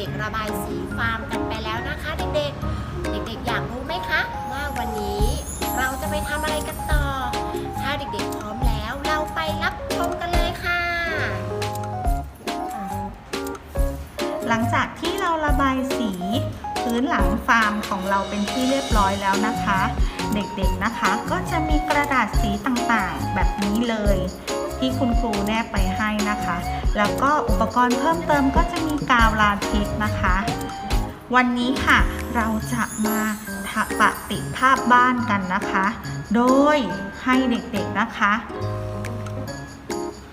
ด็กๆ ระบายสีฟาร์มกันไปแล้วนะคะ เด็กๆ เด็กๆ อยากรู้ไหมคะ ว่าวันนี้เราจะไปทำอะไรกันต่อ ถ้าเด็กๆ พร้อมแล้วเราไปรับชมกันเลยค่ะ หลังจากที่เราระบายสีพื้นหลังฟาร์มของเราเป็นที่เรียบร้อยแล้วนะคะ เด็กๆ นะคะก็จะมีกระดาษสีต่างๆ แบบนี้เลย ที่คุณครูแนบไปให้นะคะ แล้วก็อุปกรณ์เพิ่มเติมก็จะมีกาวลาเท็กนะคะ วันนี้ค่ะเราจะมาทะปฏิภาพบ้านกันนะคะ โดยให้เด็กๆนะคะ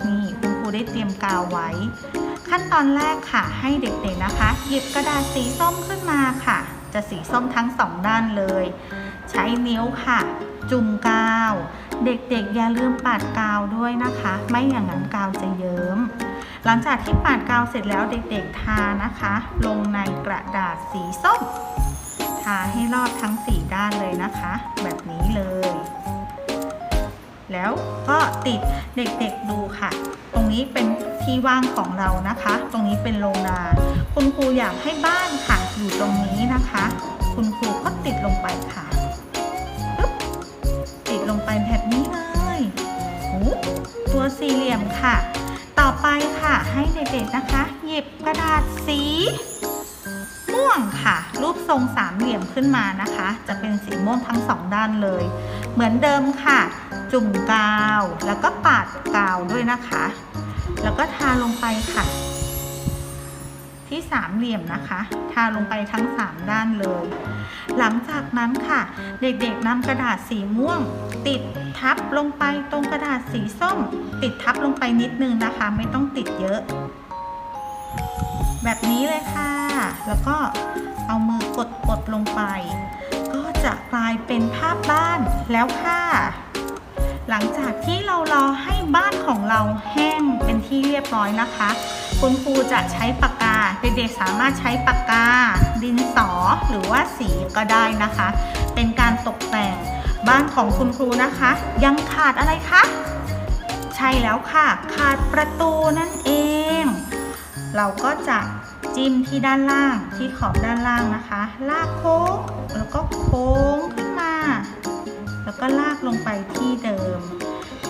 นี่คุณครูได้เตรียมกาวไว้ ขั้นตอนแรกค่ะให้เด็กๆนะคะ หยิบกระดาษสีส้มขึ้นมาค่ะ จะสีส้มทั้งสองด้านเลย ใช้นิ้วค่ะ จุ่มกาว เด็กๆอย่าลืมปาดกาวด้วยนะคะ ไม่อย่างนั้นกาวจะเยิ้ม หลังจากที่ปาดกาวเสร็จแล้วเด็กๆทานะคะ ลงในกระดาษสีส้ม ทาให้รอบทั้งสี่ด้านเลยนะคะ แบบนี้เลย แล้วก็ติดเด็กๆดูค่ะ ตรงนี้เป็นที่ว่างของเรานะคะ ตรงนี้เป็นโรงนาคุณครูอยากให้บ้านค่ะอยู่ตรงนี้นะคะ คุณครูก็ติดลงไปค่ะ ตัวสี่เหลี่ยมค่ะ ต่อไปค่ะให้เด็กๆนะคะ หยิบกระดาษสีม่วงค่ะ รูปทรงสามเหลี่ยมขึ้นมานะคะ จะเป็นสีม่วงทั้งสองด้านเลย เหมือนเดิมค่ะ จุ่มกาวแล้วก็ปาดกาวด้วยนะคะ แล้วก็ทาลงไปค่ะ ที่สามเหลี่ยมนะคะ ทาลงไปทั้งสามด้านเลย หลังจากนั้นค่ะ เด็กๆนำกระดาษสีม่วง ติดทับลงไปตรงกระดาษสีส้ม ติดทับลงไปนิดนึงนะคะ ไม่ต้องติดเยอะ แบบนี้เลยค่ะ แล้วก็เอามือกดกดลงไป ก็จะกลายเป็นภาพบ้านแล้วค่ะ หลังจากที่เรารอให้บ้านของเราแห้งเป็นที่เรียบร้อยนะคะ คุณครูจะใช้ปากกา เด็กๆสามารถใช้ปากกา ดินสอหรือว่าสีก็ได้นะคะ เป็นการตกแต่งบ้านของคุณครูนะคะ ยังขาดอะไรคะ ใช่แล้วค่ะ ขาดประตูนั่นเอง เราก็จะจิ้มที่ด้านล่างที่ขอบด้านล่างนะคะ ลากโค้งแล้วก็โค้งขึ้นมา แล้วก็ลากลงไปที่เดิม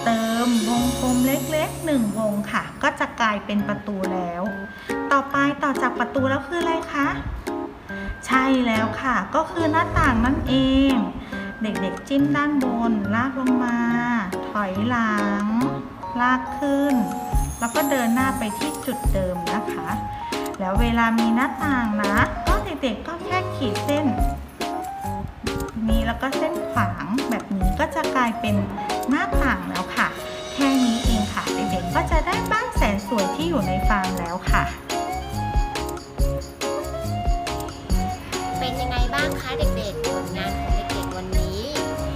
เติมวงกลมเล็กๆหนึ่งวงค่ะ ก็จะกลายเป็นประตูแล้ว ต่อไปต่อจากประตูแล้วคืออะไรคะ ใช่แล้วค่ะ ก็คือหน้าต่างนั่นเอง เด็กๆจิ้มด้านบน ลากลงมา ถอยหลัง ลากขึ้น แล้วก็เดินหน้าไปที่จุดเดิมนะคะ แล้วเวลามีหน้าต่างนะ ก็เด็กๆก็แค่ขีดเส้น นี้แล้วก็เส้นขวางแบบนี้ก็จะกลายเป็น นสวยที่อยู่ในฟาร์มแล้วค่ะ เป็นยังไงบ้างคะเด็กๆ ผลงานของเด็กๆวันนี้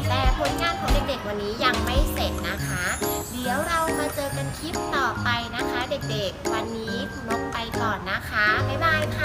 แต่ผลงานของเด็กๆวันนี้ยังไม่เสร็จนะคะ เดี๋ยวเรามาเจอกันคลิปต่อไปนะคะ เด็กๆ วันนี้คุณนกไปก่อนนะคะ บ๊ายบายค่ะ